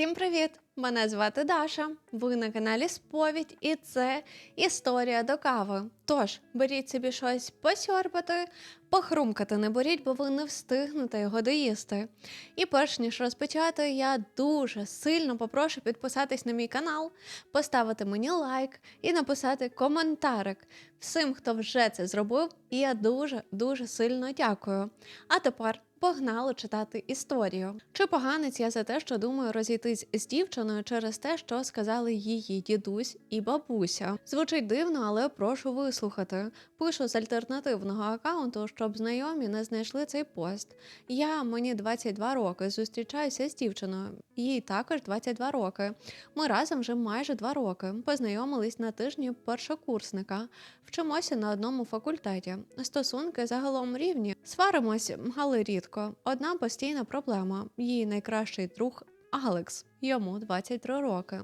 Всім привіт! Мене звати Даша. Ви на каналі Сповідь, і це історія до кави. Тож беріть собі щось посьорбати, похрумкати не беріть, бо ви не встигнете його доїсти. І перш ніж розпочати, я дуже сильно попрошу підписатись на мій канал, поставити мені лайк і написати коментарик всім, хто вже це зробив. І я дуже дуже сильно дякую. А тепер Погнали читати історію. Чи поганець я за те, що думаю розійтись з дівчиною через те, що сказали її дідусь і бабуся? Звучить дивно, але прошу вислухати. Пишу з альтернативного аккаунту, щоб знайомі не знайшли цей пост. Я мені 22 роки зустрічаюся з дівчиною. Їй також 22 роки. Ми разом вже майже 2 роки. Познайомились на тижні першокурсника. Вчимося на одному факультеті. Стосунки загалом рівні. Сваримось, але рідко. Одна постійна проблема. Її найкращий друг Алекс. Йому 23 роки.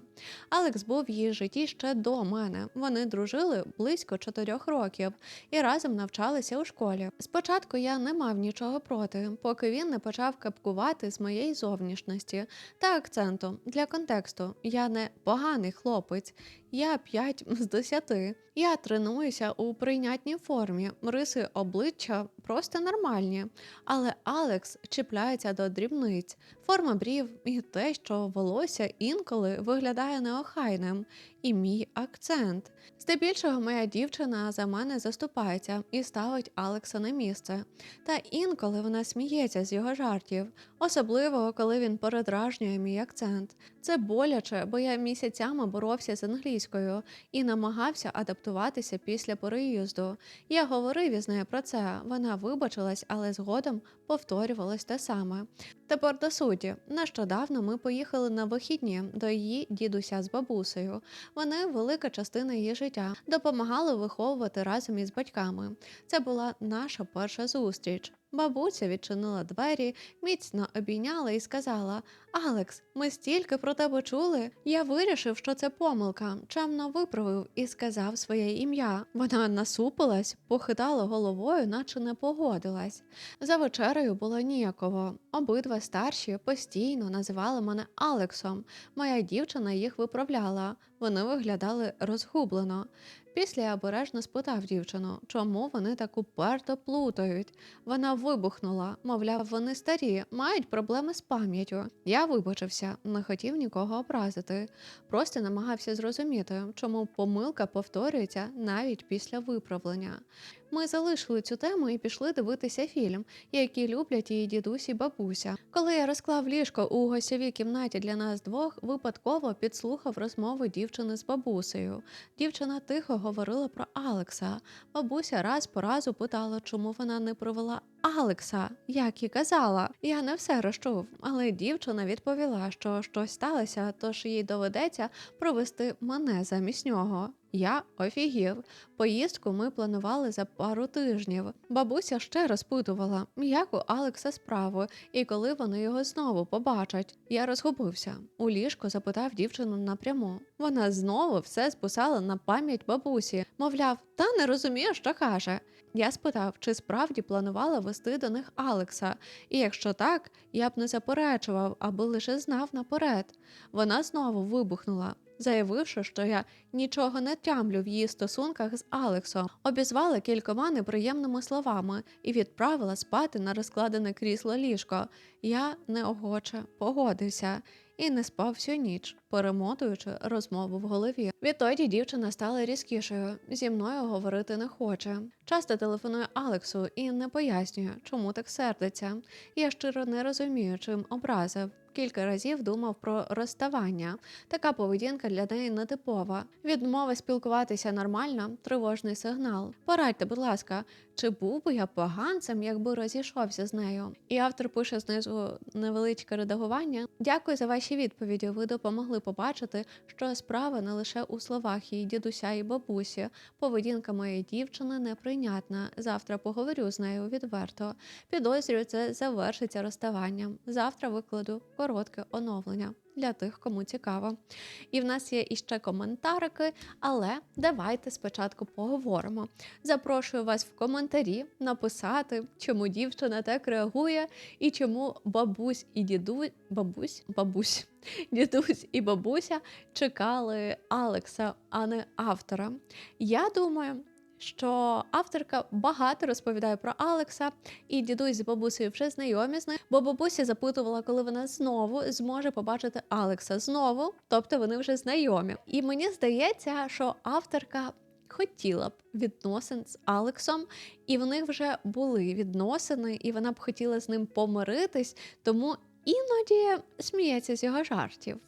Алекс був в її житті ще до мене. Вони дружили близько 4 років і разом навчалися у школі. Спочатку я не мав нічого проти, поки він не почав капкувати з моєї зовнішності та акценту. Для контексту я не поганий хлопець, я 5 з 10. Я тренуюся у прийнятній формі, риси обличчя просто нормальні. Але Алекс чіпляється до дрібниць, форма брів і те, що волосся інколи виглядає неохайним, і мій акцент. Здебільшого моя дівчина за мене заступається і ставить Алекса на місце. Та інколи вона сміється з його жартів, особливо коли він передражнює мій акцент. Це боляче, бо я місяцями боровся з англійською і намагався адаптуватися після переїзду. Я говорив із нею про це. Вона вибачилась, але згодом повторювалось те саме. Тепер до суті, нещодавно ми поїхали на вихідні до її дідуся з бабусею. Вони велика частина її життя допомагали виховувати разом із батьками. Це була наша перша зустріч. Бабуся відчинила двері, міцно обійняла і сказала: Алекс, ми стільки про тебе чули. Я вирішив, що це помилка. Чемно виправив і сказав своє ім'я. Вона насупилась, похитала головою, наче не погодилась. За вечерею було ніяково. Обидва старші постійно називали мене Алексом. Моя дівчина їх виправляла. Вони виглядали розгублено. Після я обережно спитав дівчину, чому вони так уперто плутають. Вона вибухнула, мовляв, вони старі, мають проблеми з пам'яттю. Я вибачився, не хотів нікого образити, просто намагався зрозуміти, чому помилка повторюється навіть після виправлення. Ми залишили цю тему і пішли дивитися фільм, який люблять її дідусь і бабуся. Коли я розклав ліжко у гостьовій кімнаті для нас двох, випадково підслухав розмову дівчини з бабусею. Дівчина тихо говорила про Алекса. Бабуся раз по разу питала, чому вона не провела Алекса, як і казала. Я не все розчув, але дівчина відповіла, що щось сталося, тож їй доведеться провести мене замість нього. Я офігів. Поїздку ми планували за пару тижнів. Бабуся ще розпитувала, як у Алекса справи і коли вони його знову побачать. Я розгубився. У ліжко запитав дівчину напряму. Вона знову все списала на пам'ять бабусі, мовляв, та не розуміє, що каже. Я спитав, чи справді планувала вести до них Алекса, і якщо так, я б не заперечував, аби лише знав наперед. Вона знову вибухнула заявивши, що я нічого не тямлю в її стосунках з Алексом, обізвала кількома неприємними словами і відправила спати на розкладене крісло ліжко. Я неохоче погодився і не спав всю ніч, перемотуючи розмову в голові. Відтоді дівчина стала різкішою. Зі мною говорити не хоче. Часто телефонує Алексу і не пояснює, чому так сердиться. Я щиро не розумію, чим образив кілька разів думав про розставання. Така поведінка для неї нетипова. Відмова спілкуватися нормально тривожний сигнал. Порадьте, будь ласка, чи був би я поганцем, якби розійшовся з нею? І автор пише знизу невеличке редагування. Дякую за ваші відповіді. Ви допомогли побачити, що справа не лише у словах її дідуся і бабусі. Поведінка моєї дівчини неприйнятна. Завтра поговорю з нею відверто. Підозрюю, це завершиться розставанням. Завтра викладу коротке оновлення. для тих, кому цікаво. І в нас є іще коментарики, але давайте спочатку поговоримо. Запрошую вас в коментарі написати, чому дівчина так реагує, і чому бабусь і дідусь, бабусь, бабусь, дідусь і бабуся чекали Алекса, а не автора. Я думаю. Що авторка багато розповідає про Алекса, і дідусь з бабусею вже знайомі з ним, бо бабуся запитувала, коли вона знову зможе побачити Алекса знову, тобто вони вже знайомі. І мені здається, що авторка хотіла б відносин з Алексом, і в них вже були відносини, і вона б хотіла з ним помиритись, тому іноді сміється з його жартів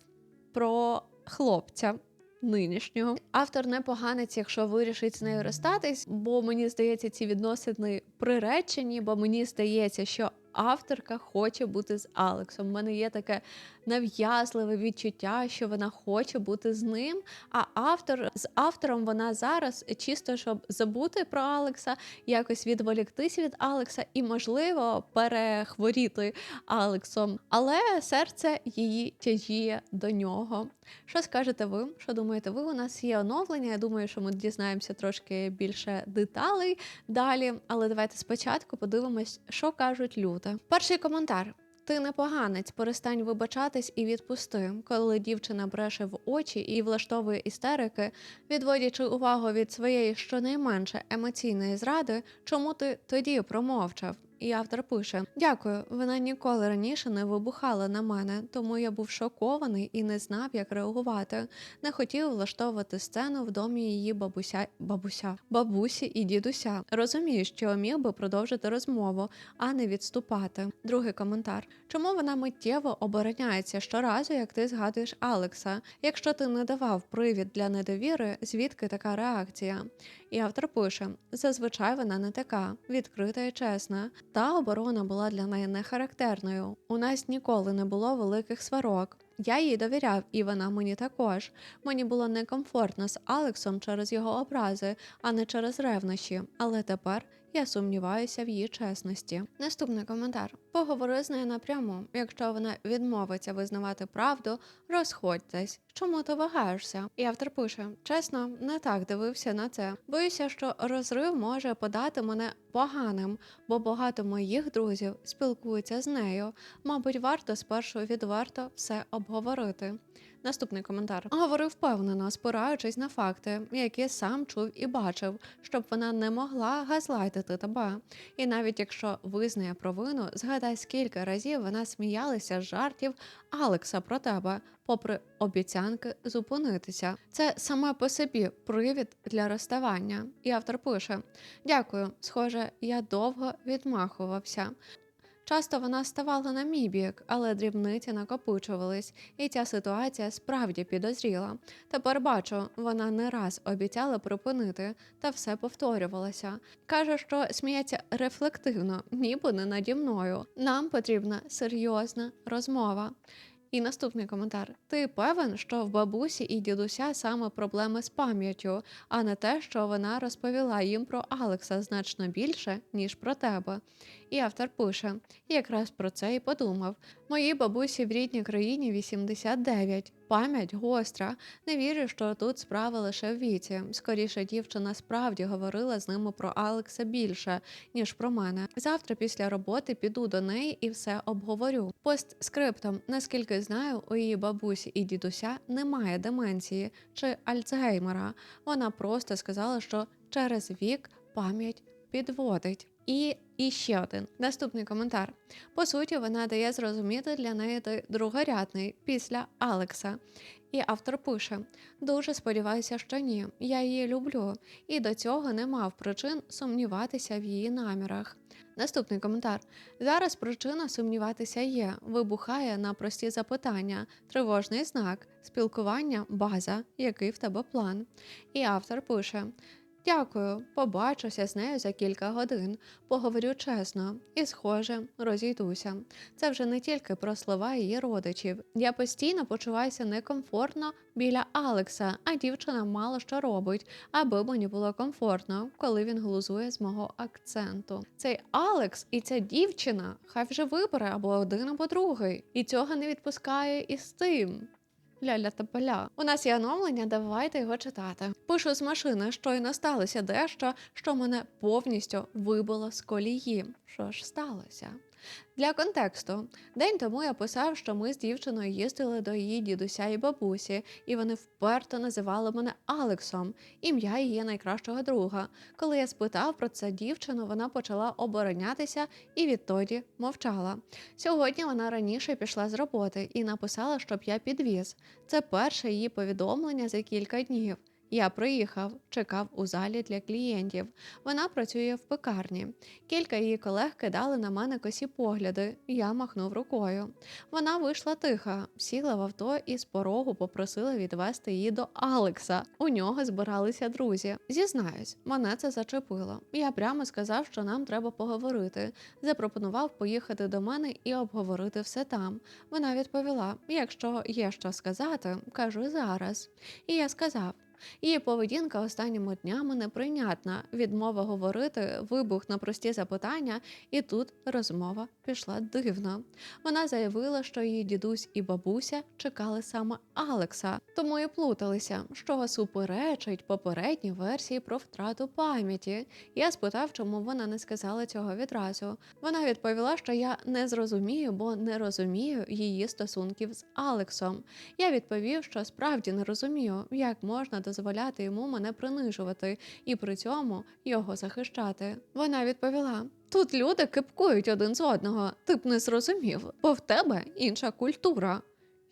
про хлопця. Нинішнього. Автор не поганець, якщо вирішить з нею розстатись, бо мені здається, ці відносини приречені, бо мені здається, що авторка хоче бути з Алексом. У мене є таке нав'язливе відчуття, що вона хоче бути з ним. А автор з автором вона зараз чисто щоб забути про Алекса, якось відволіктись від Алекса і, можливо, перехворіти Алексом. Але серце її тяжіє до нього. Що скажете ви? Що думаєте ви? У нас є оновлення. Я думаю, що ми дізнаємося трошки більше деталей далі. Але давайте спочатку подивимось, що кажуть люди. Перший коментар. Ти не поганець, перестань вибачатись і відпусти, коли дівчина бреше в очі і влаштовує істерики, відводячи увагу від своєї щонайменше емоційної зради, чому ти тоді промовчав? І автор пише: Дякую, вона ніколи раніше не вибухала на мене, тому я був шокований і не знав, як реагувати. Не хотів влаштовувати сцену в домі її бабуся, бабуся, бабусі і дідуся. Розумію, що міг би продовжити розмову, а не відступати. Другий коментар: чому вона миттєво обороняється щоразу, як ти згадуєш Алекса? Якщо ти не давав привід для недовіри, звідки така реакція? І автор пише: зазвичай вона не така, відкрита і чесна. Та оборона була для неї не характерною. У нас ніколи не було великих сварок. Я їй довіряв, і вона мені також. Мені було некомфортно з Алексом через його образи, а не через ревнощі. Але тепер я сумніваюся в її чесності. Наступний коментар: поговори з нею напряму. Якщо вона відмовиться визнавати правду, розходьтесь. Чому ти вагаєшся? І автор пише: чесно, не так дивився на це. Боюся, що розрив може подати мене поганим, бо багато моїх друзів спілкуються з нею. Мабуть, варто спершу відверто все обговорити. Наступний коментар говорив впевнено, спираючись на факти, які сам чув і бачив, щоб вона не могла газлайтити тебе. І навіть якщо визнає провину, згадай, скільки разів вона сміялася з жартів Алекса про тебе, попри обіцянки зупинитися. Це саме по собі привід для розставання. І автор пише: Дякую, схоже, я довго відмахувався. Часто вона ставала на мій бік, але дрібниці накопичувались, і ця ситуація справді підозріла. Тепер бачу, вона не раз обіцяла припинити, та все повторювалося. Каже, що сміється рефлективно, ніби не наді мною. Нам потрібна серйозна розмова. І наступний коментар: ти певен, що в бабусі і дідуся саме проблеми з пам'яттю, а не те, що вона розповіла їм про Алекса значно більше, ніж про тебе. І автор пише: якраз про це і подумав. Моїй бабусі в рідній країні 89. Пам'ять гостра. Не вірю, що тут справа лише в віці. Скоріше, дівчина справді говорила з ними про Алекса більше, ніж про мене. Завтра після роботи піду до неї і все обговорю. Постскриптом, наскільки знаю, у її бабусі і дідуся немає деменції чи Альцгеймера. Вона просто сказала, що через вік пам'ять підводить. І і ще один наступний коментар. По суті, вона дає зрозуміти для неї другорядний після Алекса. І автор пише: дуже сподіваюся, що ні. Я її люблю, і до цього не мав причин сумніватися в її намірах. Наступний коментар. Зараз причина сумніватися є, вибухає на прості запитання, тривожний знак, спілкування, база, який в тебе план. І автор пише: Дякую, побачуся з нею за кілька годин. Поговорю чесно і, схоже, розійдуся. Це вже не тільки про слова її родичів. Я постійно почуваюся некомфортно біля Алекса, а дівчина мало що робить, аби мені було комфортно, коли він глузує з мого акценту. Цей Алекс і ця дівчина хай вже вибере або один, або другий, і цього не відпускає і з тим. Ляля та поля. У нас є оновлення, давайте його читати. Пишу з машини, щойно сталося дещо, що мене повністю вибило з колії. Що ж сталося? Для контексту, день тому я писав, що ми з дівчиною їздили до її дідуся і бабусі, і вони вперто називали мене Алексом, ім'я її найкращого друга. Коли я спитав про це дівчину, вона почала оборонятися і відтоді мовчала. Сьогодні вона раніше пішла з роботи і написала, щоб я підвіз. Це перше її повідомлення за кілька днів. Я приїхав, чекав у залі для клієнтів. Вона працює в пекарні. Кілька її колег кидали на мене косі погляди. Я махнув рукою. Вона вийшла тиха, сіла в авто і з порогу попросила відвести її до Алекса. У нього збиралися друзі. Зізнаюсь, мене це зачепило. Я прямо сказав, що нам треба поговорити. Запропонував поїхати до мене і обговорити все там. Вона відповіла: якщо є що сказати, кажи зараз. І я сказав. Її поведінка останніми днями неприйнятна. Відмова говорити, вибух на прості запитання, і тут розмова пішла дивно. Вона заявила, що її дідусь і бабуся чекали саме Алекса, тому і плуталися, що суперечить попередній версії про втрату пам'яті. Я спитав, чому вона не сказала цього відразу. Вона відповіла, що я не зрозумію, бо не розумію її стосунків з Алексом. Я відповів, що справді не розумію, як можна дозволяти йому мене принижувати і при цьому його захищати. Вона відповіла: тут люди кипкують один з одного. Ти б не зрозумів, бо в тебе інша культура.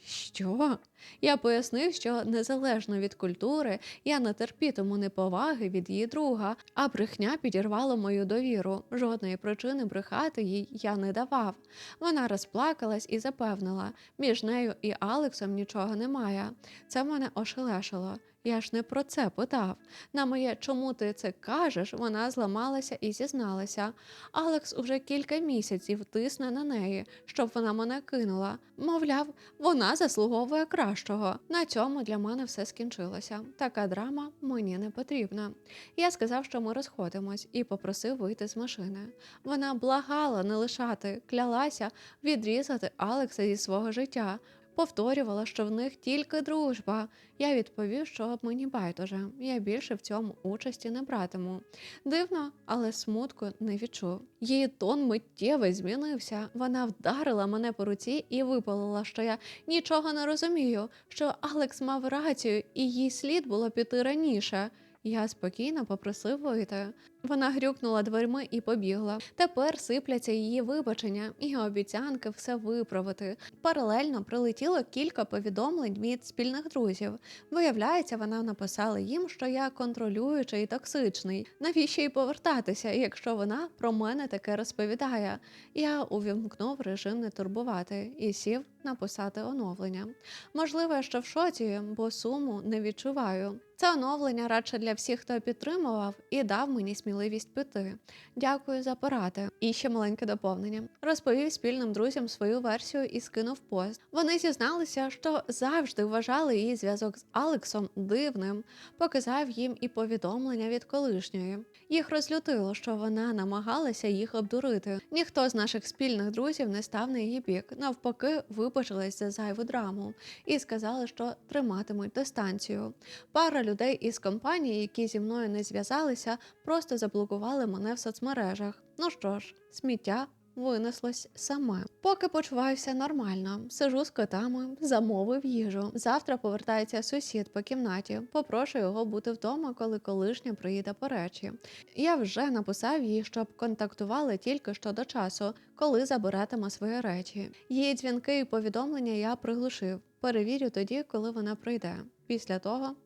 Що? Я пояснив, що незалежно від культури я не терпітиму неповаги від її друга, а брехня підірвала мою довіру. Жодної причини брехати їй я не давав. Вона розплакалась і запевнила, між нею і Алексом нічого немає. Це мене ошелешило. Я ж не про це питав. На моє чому ти це кажеш, вона зламалася і зізналася. Алекс уже кілька місяців тисне на неї, щоб вона мене кинула. Мовляв, вона заслуговує кращого. На цьому для мене все скінчилося. Така драма мені не потрібна. Я сказав, що ми розходимось, і попросив вийти з машини. Вона благала не лишати, клялася відрізати Алекса зі свого життя. Повторювала, що в них тільки дружба. Я відповів, що мені байдуже. Я більше в цьому участі не братиму. Дивно, але смутку не відчув. Її тон миттєво змінився. Вона вдарила мене по руці і випалила, що я нічого не розумію, що Алекс мав рацію, і їй слід було піти раніше. Я спокійно попросив вийти. Вона грюкнула дверми і побігла. Тепер сипляться її вибачення і обіцянки все виправити. Паралельно прилетіло кілька повідомлень від спільних друзів. Виявляється, вона написала їм, що я контролюючий і токсичний. Навіщо їй повертатися, якщо вона про мене таке розповідає? Я увімкнув режим не турбувати і сів написати оновлення. Можливо, я ще в шоці, бо суму не відчуваю. Це оновлення радше для всіх, хто підтримував і дав мені сміливість піти. Дякую за поради. І ще маленьке доповнення. Розповів спільним друзям свою версію і скинув пост. Вони зізналися, що завжди вважали її зв'язок з Алексом дивним. Показав їм і повідомлення від колишньої. Їх розлютило, що вона намагалася їх обдурити. Ніхто з наших спільних друзів не став на її бік. Навпаки, вибачились за зайву драму і сказали, що триматимуть дистанцію. Пара людей із компанії, які зі мною не зв'язалися, просто заблокували мене в соцмережах. Ну що ж, сміття. Винеслось саме. Поки почуваюся нормально, сижу з котами, замовив їжу. Завтра повертається сусід по кімнаті. Попрошу його бути вдома, коли колишня приїде по речі. Я вже написав їй, щоб контактували тільки щодо часу, коли забиратиме свої речі. Її дзвінки і повідомлення я приглушив. Перевірю тоді, коли вона прийде. Після того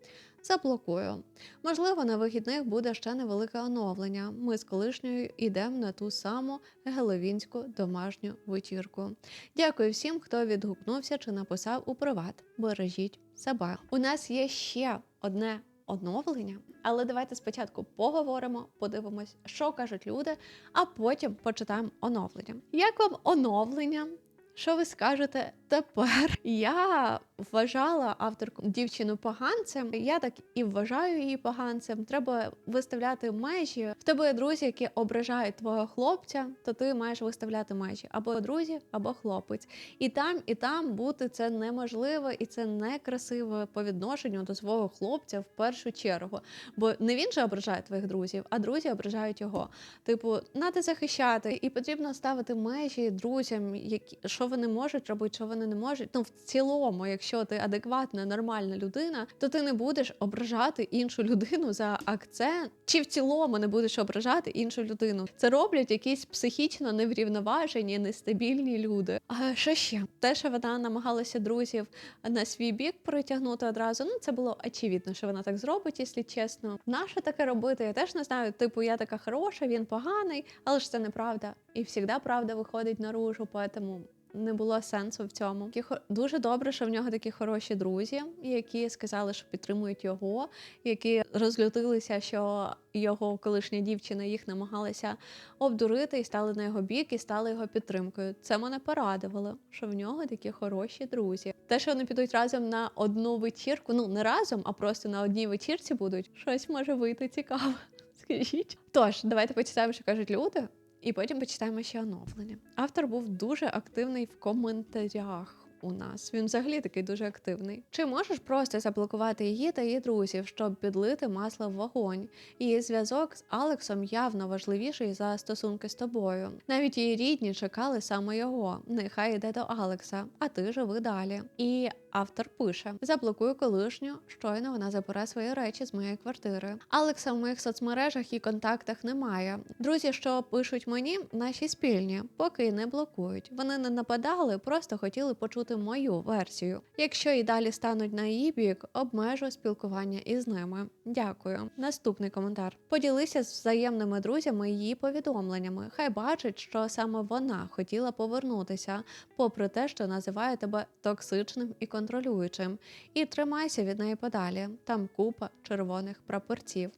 заблокую. Можливо, на вихідних буде ще невелике оновлення. Ми з колишньою йдемо на ту саму геловінську домашню вечірку. Дякую всім, хто відгукнувся чи написав у приват. Бережіть себе. У нас є ще одне оновлення. Але давайте спочатку поговоримо, подивимось, що кажуть люди, а потім почитаємо оновлення. Як вам оновлення? Що ви скажете тепер? Я вважала авторку дівчину поганцем. Я так і вважаю її поганцем. Треба виставляти межі. В тебе є друзі, які ображають твого хлопця, то ти маєш виставляти межі або друзі, або хлопець. І там, і там бути це неможливо, і це некрасиво по відношенню до свого хлопця в першу чергу. Бо не він же ображає твоїх друзів, а друзі ображають його. Типу, треба захищати, і потрібно ставити межі друзям, які що вони можуть робити, що вони не можуть. Ну в цілому, якщо ти адекватна, нормальна людина, то ти не будеш ображати іншу людину за акцент, чи в цілому не будеш ображати іншу людину. Це роблять якісь психічно неврівноважені, нестабільні люди. А що ще? Те, що вона намагалася друзів на свій бік притягнути одразу. Ну це було очевидно, що вона так зробить, якщо чесно. Нащо таке робити? Я теж не знаю. Типу, я така хороша, він поганий, але ж це неправда. І завжди правда виходить наружу, поэтому не було сенсу в цьому. Дуже добре, що в нього такі хороші друзі, які сказали, що підтримують його, які розлютилися, що його колишня дівчина їх намагалася обдурити і стали на його бік, і стали його підтримкою. Це мене порадувало, що в нього такі хороші друзі. Те, що вони підуть разом на одну вечірку, ну не разом, а просто на одній вечірці будуть, щось може вийти цікаве. Скажіть. Тож, давайте почитаємо, що кажуть люди. І потім почитаємо ще оновлення. Автор був дуже активний в коментарях. У нас він взагалі такий дуже активний. Чи можеш просто заблокувати її та її друзів, щоб підлити масло в вогонь? Її зв'язок з Алексом явно важливіший за стосунки з тобою. Навіть її рідні чекали саме його. Нехай йде до Алекса, а ти живи далі. І автор пише: заблокую колишню, щойно вона забере свої речі з моєї квартири. Алекса в моїх соцмережах і контактах немає. Друзі, що пишуть мені, наші спільні, поки не блокують. Вони не нападали, просто хотіли почути мою версію. Якщо і далі стануть на її бік, обмежу спілкування із ними. Дякую. Наступний коментар. Поділися з взаємними друзями її повідомленнями. Хай бачить, що саме вона хотіла повернутися, попри те, що називає тебе токсичним і контролюючим. І тримайся від неї подалі. Там купа червоних прапорців.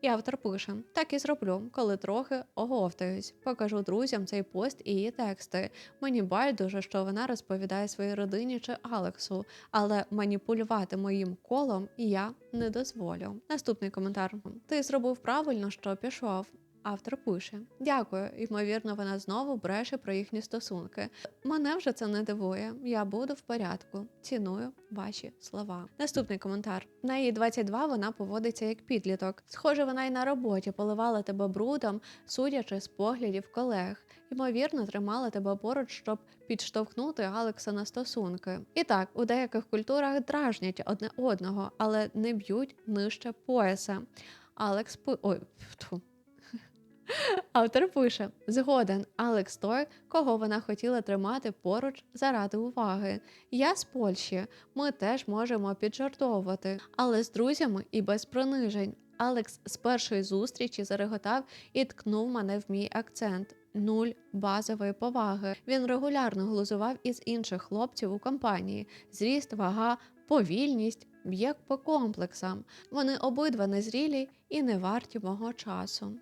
І автор пише: так і зроблю, коли трохи оговтаюсь. Покажу друзям цей пост і її тексти. Мені байдуже, що вона розповідає своїй родині чи Алексу, але маніпулювати моїм колом я не дозволю. Наступний коментар: ти зробив правильно, що пішов. Автор пише: Дякую, ймовірно, вона знову бреше про їхні стосунки. Мене вже це не дивує. Я буду в порядку. Ціную ваші слова. Наступний коментар. На її 22 вона поводиться як підліток. Схоже, вона й на роботі поливала тебе брудом, судячи з поглядів колег. Ймовірно, тримала тебе поруч, щоб підштовхнути Алекса на стосунки. І так, у деяких культурах дражнять одне одного, але не б'ють нижче пояса. Алекс пи... Ой, тьфу. Автор пише: згоден, Алекс той, кого вона хотіла тримати поруч заради уваги. Я з Польщі, ми теж можемо піджартовувати, але з друзями і без принижень. Алекс з першої зустрічі зареготав і ткнув мене в мій акцент. Нуль базової поваги. Він регулярно глузував із інших хлопців у компанії. Зріст, вага, повільність, б'єк по комплексам. Вони обидва незрілі і не варті мого часу.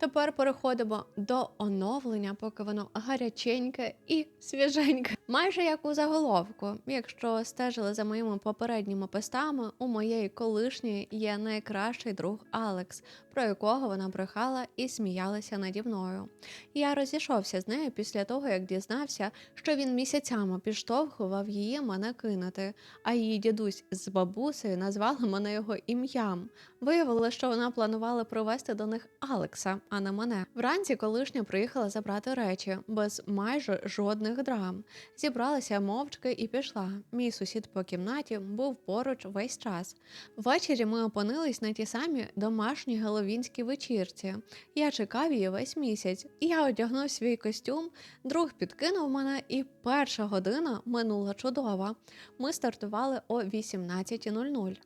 Тепер переходимо до оновлення, поки воно гаряченьке і свіженьке. Майже як у заголовку. Якщо стежили за моїми попередніми постами, у моєї колишньої є найкращий друг Алекс, про якого вона брехала і сміялася наді мною. Я розійшовся з нею після того, як дізнався, що він місяцями підштовхував її мене кинути, а її дідусь з бабусею назвали мене його ім'ям. Виявилося, що вона планувала привезти до них Алекса, а не мене. Вранці колишня приїхала забрати речі без майже жодних драм. Зібралася мовчки і пішла. Мій сусід по кімнаті був поруч весь час. Ввечері ми опинились на тій самій домашній головінській вечірці. Я чекав її весь місяць. Я одягнув свій костюм, друг підкинув мене, і перша година минула чудова. Ми стартували о 18.00.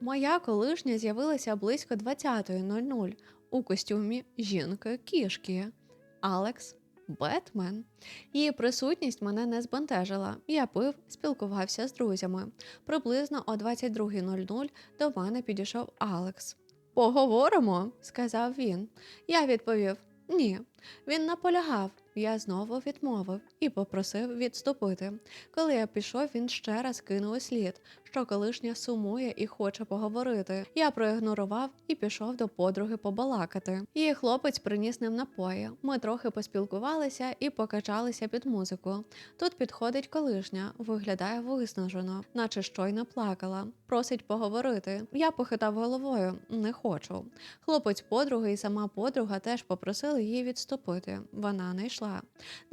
Моя колишня з'явилася близько 20.00 у костюмі жінки кішки. Алекс Бетмен. Її присутність мене не збентежила. Я пив, спілкувався з друзями. Приблизно о 22.00 до мене підійшов Алекс. Поговоримо, сказав він. Я відповів ні. Він наполягав. Я знову відмовив і попросив відступити. Коли я пішов, він ще раз кинув слід, що колишня сумує і хоче поговорити. Я проігнорував і пішов до подруги побалакати. Її хлопець приніс ним напої. Ми трохи поспілкувалися і покачалися під музику. Тут підходить колишня, виглядає виснажено, наче щойно плакала. Просить поговорити. Я похитав головою, не хочу. Хлопець подруги і сама подруга теж попросили її відступити. Вона не йшла.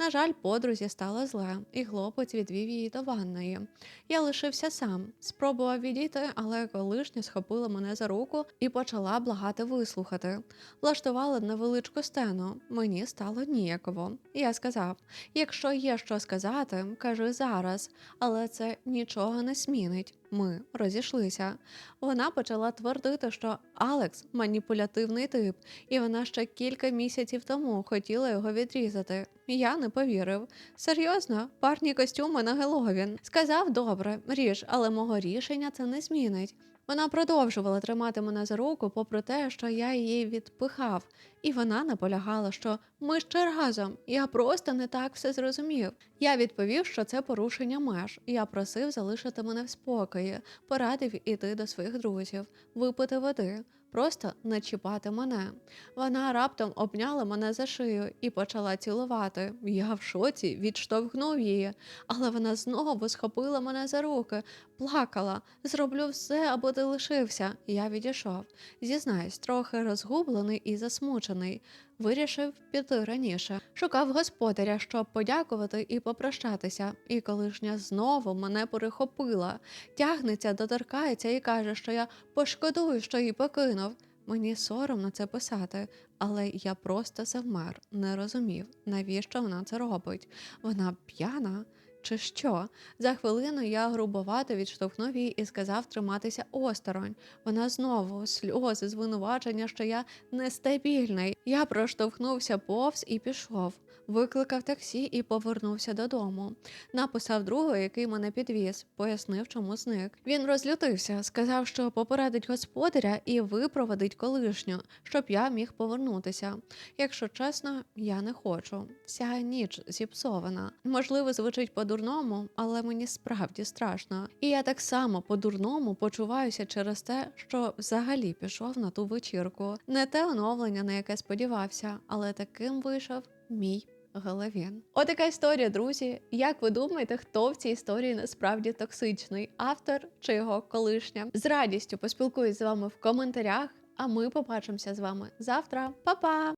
На жаль, подрузі стало зле, і хлопець відвів її до ванної. Я лишився сам, спробував відійти, але колишня схопила мене за руку і почала благати вислухати. Влаштувала невеличку стену. Мені стало ніяково. Я сказав: якщо є що сказати, кажи зараз, але це нічого не змінить. Ми розійшлися. Вона почала твердити, що Алекс маніпулятивний тип, і вона ще кілька місяців тому хотіла його відрізати. Я не повірив. Серйозно, парні костюми на Геловін. Сказав добре, ріж, але мого рішення це не змінить. Вона продовжувала тримати мене за руку, попри те, що я її відпихав, і вона наполягала, що ми ще разом. Я просто не так все зрозумів. Я відповів, що це порушення меж. Я просив залишити мене в спокої, порадив іти до своїх друзів, випити води, просто не чіпати мене. Вона раптом обняла мене за шию і почала цілувати. Я в шоці відштовхнув її, але вона знову схопила мене за руки, плакала. Зроблю все, аби ти лишився. Я відійшов. Зізнаюсь, трохи розгублений і засмучений. Вирішив піти раніше. Шукав господаря, щоб подякувати і попрощатися. І колишня знову мене перехопила. Тягнеться, доторкається і каже, що я пошкодую, що її покинув. Мені соромно це писати, але я просто завмер, не розумів, навіщо вона це робить. Вона п'яна чи що? За хвилину я грубовато відштовхнув її і сказав триматися осторонь. Вона знову сльози, звинувачення, що я нестабільний. Я проштовхнувся повз і пішов. Викликав таксі і повернувся додому. Написав другу, який мене підвіз, пояснив, чому зник. Він розлютився, сказав, що попередить господаря і випроводить колишню, щоб я міг повернутися. Якщо чесно, я не хочу. Вся ніч зіпсована. Можливо, звучить по-дурному, але мені справді страшно. І я так само по-дурному почуваюся через те, що взагалі пішов на ту вечірку. Не те оновлення, на яке сподівався, але таким вийшов мій Головін. Отака історія, друзі. Як ви думаєте, хто в цій історії насправді токсичний? Автор чи його колишня? З радістю поспілкуюсь з вами в коментарях, а ми побачимося з вами завтра. Па-па!